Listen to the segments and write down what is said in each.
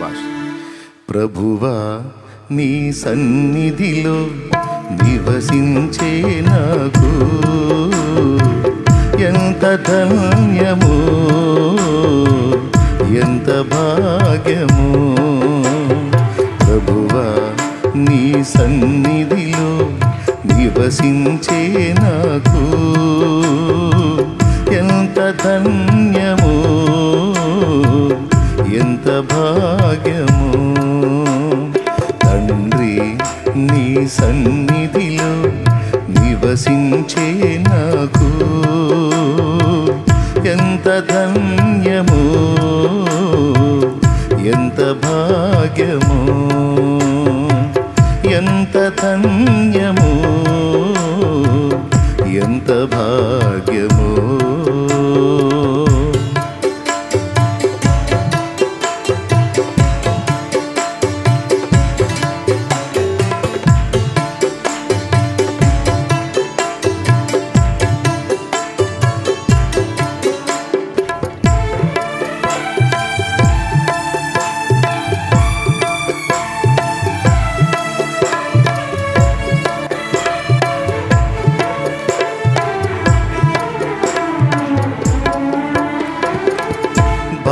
శభాష్ ప్రభువా నీ సన్నిధిలో నివసించే నాకు ఎంత ధన్యము ఎంత భాగ్యము. ప్రభువా నీ సన్నిధిలో నివసించే నాకు ఎంత ధన్యము. ఎంత భాగ్యము. తండ్రి నీ సన్నిధిలో నివసించే నాకు ఎంత ధన్యము ఎంత భాగ్యము.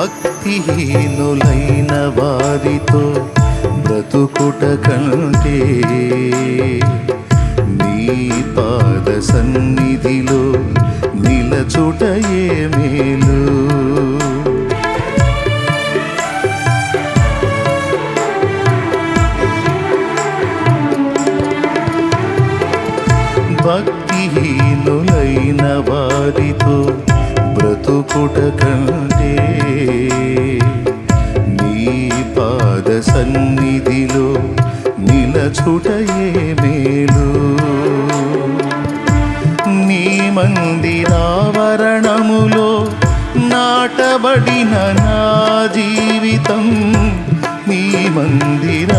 భక్తిహీనులైన వారితో బ్రతుకుట కంటే నీ పాద సన్నిధిలో నిలచుట ఏ మేలు? భక్తిహీనులైన వారితో బ్రతుకుట కంటే సన్నిధిలో నిలచుట ఏ మేలు? నీ మందిరావరణములో నాటబడిన నా జీవితం నీ మందిరావరణములో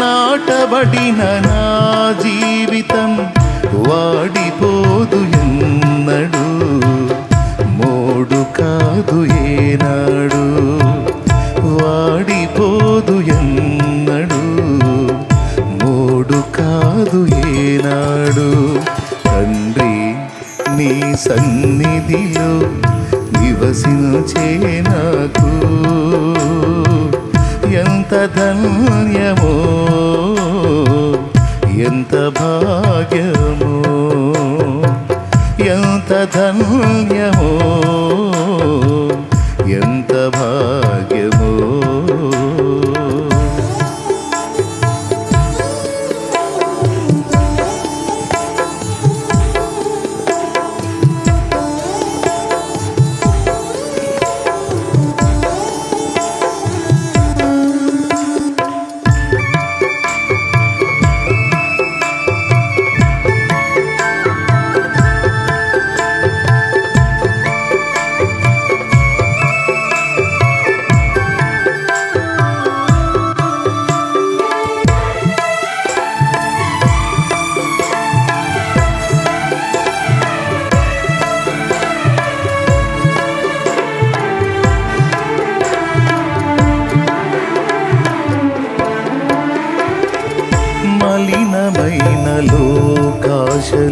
నాటబడిన నా జీవితం వాడిపోదు ఎన్నడు మోడు కాదు ఏనాడు. తండ్రి నీ సన్నిధిలో నివసించే నాకు ఎంత ధన్యమో ఎంత భాగ్యమో ఎంత ధన్యమో ఎంత భాగ్యమో.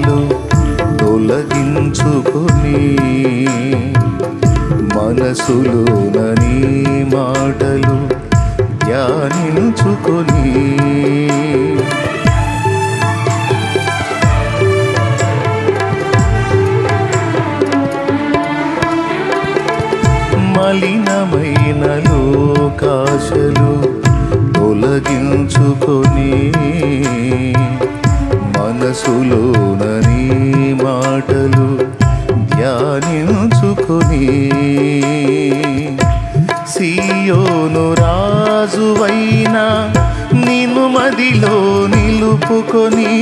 లోకాశలు తొలగించుకొని మనసులోనని మాటలు ధ్యానించుకొని. మలినమైన లోకాశలు తొలగించుకొని మనసులోనని మాటలు ధ్యానించుకొని సియోను రాజువైన నిన్ను మదిలో నిలుపుకొని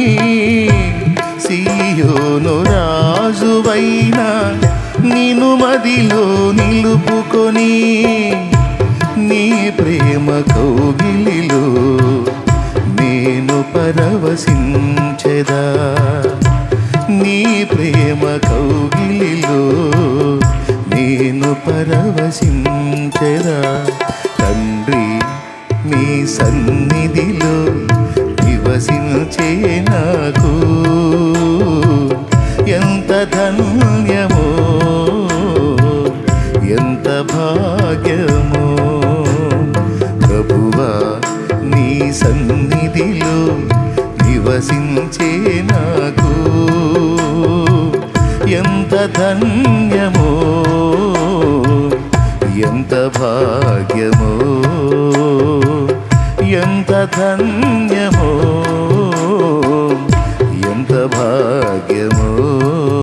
సియోను రాజువైన నిన్ను మదిలో నిలుపుకొని నీ ప్రేమ కౌగిలిలో నేను పరవశించెదా? నీ ప్రేమ కౌగిలిలో నేను పరవశించెదా? తండ్రి నీ సన్నిధిలో నివసించే నాకు ఎంత ధన్యమో ఎంత భాగ్యమో. ప్రభువా నీ సన్నిధి నివసించే నాకు ఎంత ధన్యమో ఎంత భాగ్యమో ఎంత ధన్యమో.